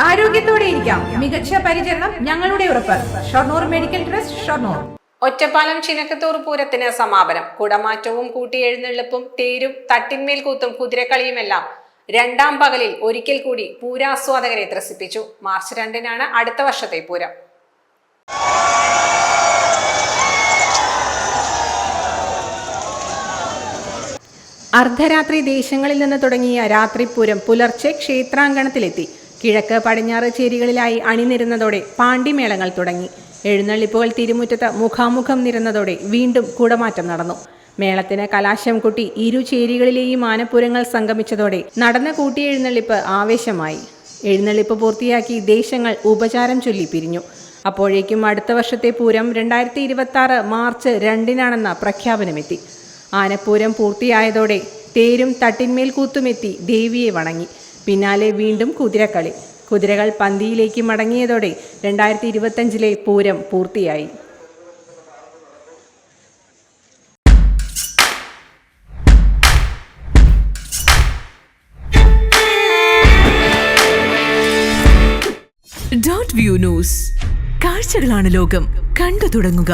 ആരോഗ്യത്തോടെ ഇരിക്കാം. മികച്ച പരിചരണം ഞങ്ങളുടെ ഉറപ്പ്. Shoranur medical trust Shoranur. Ottapalam Chinakkathoor പൂരത്തിന് സമാപനം. കുടമാറ്റവും കൂട്ടിയെഴുന്നള്ളിപ്പും തേരും തട്ടിന്മേൽ കൂത്തും കുതിരക്കളിയുമെല്ലാം രണ്ടാം പകലിൽ ഒരിക്കൽ കൂടി പൂരാസ്വാദകരെ ത്രസിപ്പിച്ചു. മാർച്ച് രണ്ടിനാണ് അടുത്ത വർഷത്തെ പൂരം. അർദ്ധരാത്രി ദേശങ്ങളിൽ നിന്ന് തുടങ്ങിയ രാത്രിപൂരം പുലർച്ചെ ക്ഷേത്രാങ്കണത്തിലെത്തി. കിഴക്ക് പടിഞ്ഞാറ് ചേരികളിലായി അണിനിരുന്നതോടെ പാണ്ഡിമേളങ്ങൾ തുടങ്ങി. എഴുന്നള്ളിപ്പുകൾ തിരുമുറ്റത്ത് മുഖാമുഖം നിരന്നതോടെ വീണ്ടും കൂടമാറ്റം നടന്നു. മേളത്തിന് കലാശം കൂട്ടി ഇരു ചേരികളിലെയും ആനപ്പുരങ്ങൾ സംഗമിച്ചതോടെ നടന്ന കൂട്ടിയെഴുന്നള്ളിപ്പ് ആവേശമായി. എഴുന്നള്ളിപ്പ് പൂർത്തിയാക്കി ദേശങ്ങൾ ഉപചാരം ചൊല്ലി പിരിഞ്ഞു. അപ്പോഴേക്കും അടുത്ത വർഷത്തെ പൂരം രണ്ടായിരത്തി ഇരുപത്തി ആറ് മാർച്ച് രണ്ടിനാണെന്ന പ്രഖ്യാപനമെത്തി. ആനപ്പൂരം പൂർത്തിയായതോടെ തേരും തട്ടിന്മേൽ കൂത്തുമെത്തി ദേവിയെ വണങ്ങി. പിന്നാലെ വീണ്ടും കുതിരക്കളി കുതിരകൾ പന്തിയിലേക്ക് മടങ്ങിയതോടെ രണ്ടായിരത്തി ഇരുപത്തഞ്ചിലെ പൂരം പൂർത്തിയായി. ഡോട്ട് വ്യൂ ന്യൂസ് കാഴ്ചകളാണ് ലോകം. കണ്ടു തുടങ്ങുക.